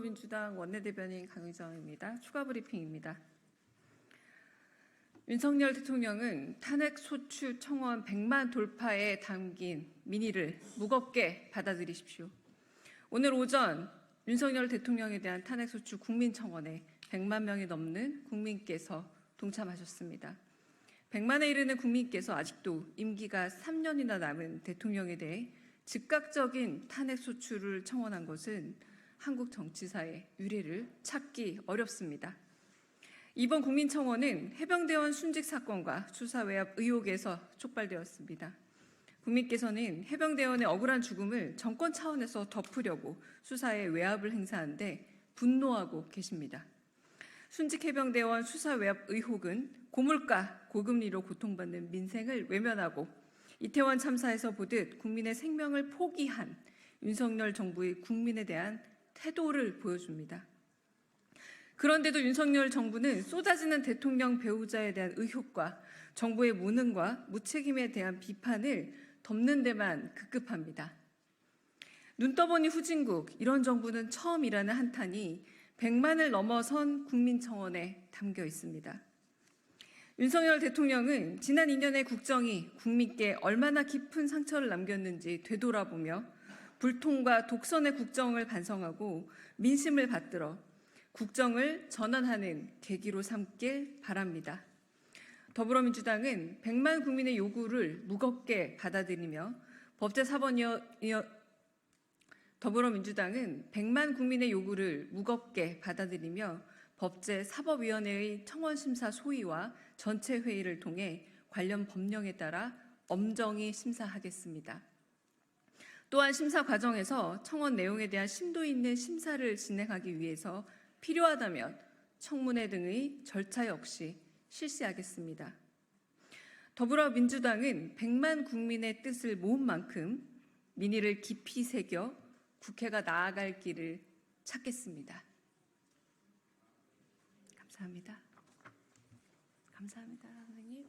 더불어민주당 원내대변인 강의정입니다. 추가 브리핑입니다. 윤석열 대통령은 탄핵 소추 청원 100만 돌파에 담긴 민의를 무겁게 받아들이십시오. 오늘 오전 윤석열 대통령에 대한 탄핵 소추 국민 청원에 100만 명이 넘는 국민께서 동참하셨습니다. 100만에 이르는 국민께서 아직도 임기가 3년이나 남은 대통령에 대해 즉각적인 탄핵 소추를 청원한 것은 한국 정치사의 유례를 찾기 어렵습니다. 이번 국민청원은 해병대원 순직 사건과 수사 외압 의혹에서 촉발되었습니다. 국민께서는 해병대원의 억울한 죽음을 정권 차원에서 덮으려고 수사에 외압을 행사하는데 분노하고 계십니다. 순직 해병대원 수사 외압 의혹은 고물가, 고금리로 고통받는 민생을 외면하고 이태원 참사에서 보듯 국민의 생명을 포기한 윤석열 정부의 국민에 대한 태도를 보여줍니다. 그런데도 윤석열 정부는 쏟아지는 대통령 배우자에 대한 의혹과 정부의 무능과 무책임에 대한 비판을 덮는 데만 급급합니다. 눈 떠보니 후진국, 이런 정부는 처음이라는 한탄이 100만을 넘어선 국민청원에 담겨 있습니다. 윤석열 대통령은 지난 2년의 국정이 국민께 얼마나 깊은 상처를 남겼는지 되돌아보며 불통과 독선의 국정을 반성하고 민심을 받들어 국정을 전환하는 계기로 삼길 바랍니다. 더불어민주당은 100만 국민의 요구를 무겁게 받아들이며 법제사법위원 더불어민주당은 100만 국민의 요구를 무겁게 받아들이며 법제 사법위원회의 청원 심사 소위와 전체 회의를 통해 관련 법령에 따라 엄정히 심사하겠습니다. 또한 심사 과정에서 청원 내용에 대한 심도 있는 심사를 진행하기 위해서 필요하다면 청문회 등의 절차 역시 실시하겠습니다. 더불어민주당은 100만 국민의 뜻을 모은 만큼 민의를 깊이 새겨 국회가 나아갈 길을 찾겠습니다. 감사합니다. 감사합니다, 선생님.